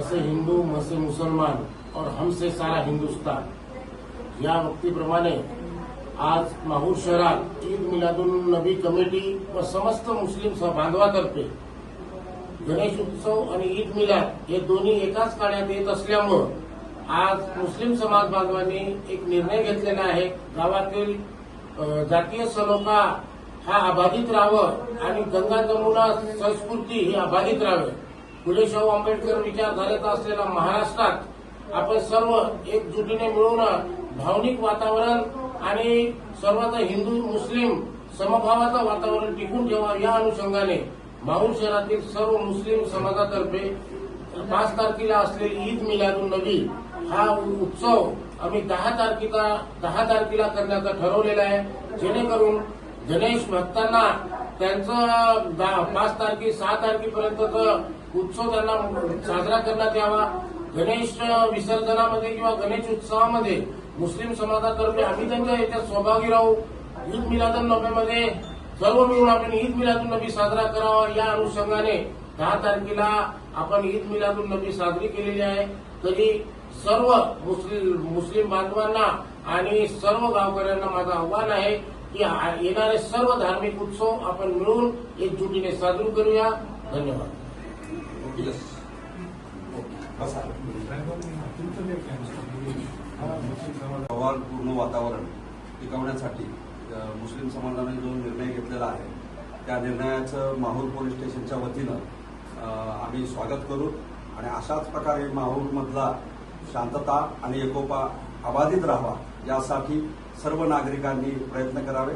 से हिंदू मसे मुसलमान और हमसे सारा हिंदुस्तान। या वक्तीप्रमाणे आज माहूर शहरात ईद मिलादुल नबी कमिटी व समस्त मुस्लिम बांधवातर्फे गणेश उत्सव आणि ईद मिलाद हे दोन्ही एकाच काळात येत असल्यामुळं आज मुस्लिम समाज बांधवांनी एक निर्णय घेतलेला आहे. गावातील जातीय सलोखा हा अबाधित राहावं आणि गंगा जमुना संस्कृती ही अबाधित राहावी. फुले आंबेडकर आंबेडकर विचारधारेचा असलेला महाराष्ट्रात आपण सर्व एकजुटीने मिळून भावनिक वातावरण आणि सर्वात हिंदू मुस्लिम समभावाचं वातावरण टिकून ठेवा या अनुषंगाने माहूर शहरातील सर्व मुस्लिम समाजातर्फे पाच तारखेला असलेली ईद मिलादून नबी हा उत्सव आम्ही दहा तारखेला दहा तारखेला करण्याचा ठरवलेला आहे. जेणेकरून गणेश भक्तांना त्यांचं पाच तारखे सहा तारखेपर्यंतचा उत्सव त्यांना साजरा करण्यात यावा. गणेश विसर्जनामध्ये किंवा गणेश उत्सवामध्ये मुस्लिम समाजातर्फे आम्ही त्यांच्या याच्यात सहभागी राहू. ईद मिलादुल नबीमध्ये सर्व मिळून आपण ईद मिलादुल नबी साजरा करावा. या अनुषंगाने दहा तारखेला आपण ईद मिलादुल नबी साजरी केलेली आहे. तरी सर्व मुस्लिम मुस्लिम बांधवांना आणि सर्व गावकऱ्यांना माझं आव्हान आहे की येणारे सर्व धार्मिक उत्सव आपण मिळून एकजुटीने साजरू करूया. धन्यवाद. पवारपूर्ण वातावरण टिकवण्यासाठी मुस्लिम समाजाने जो निर्णय घेतलेला आहे त्या निर्णयाचं माहूर पोलीस स्टेशनच्या वतीनं आम्ही स्वागत करू. आणि अशाच प्रकारे माहूरमधला शांतता आणि एकोपा अबाधित राहावा यासाठी सर्व नागरिकांनी प्रयत्न करावे.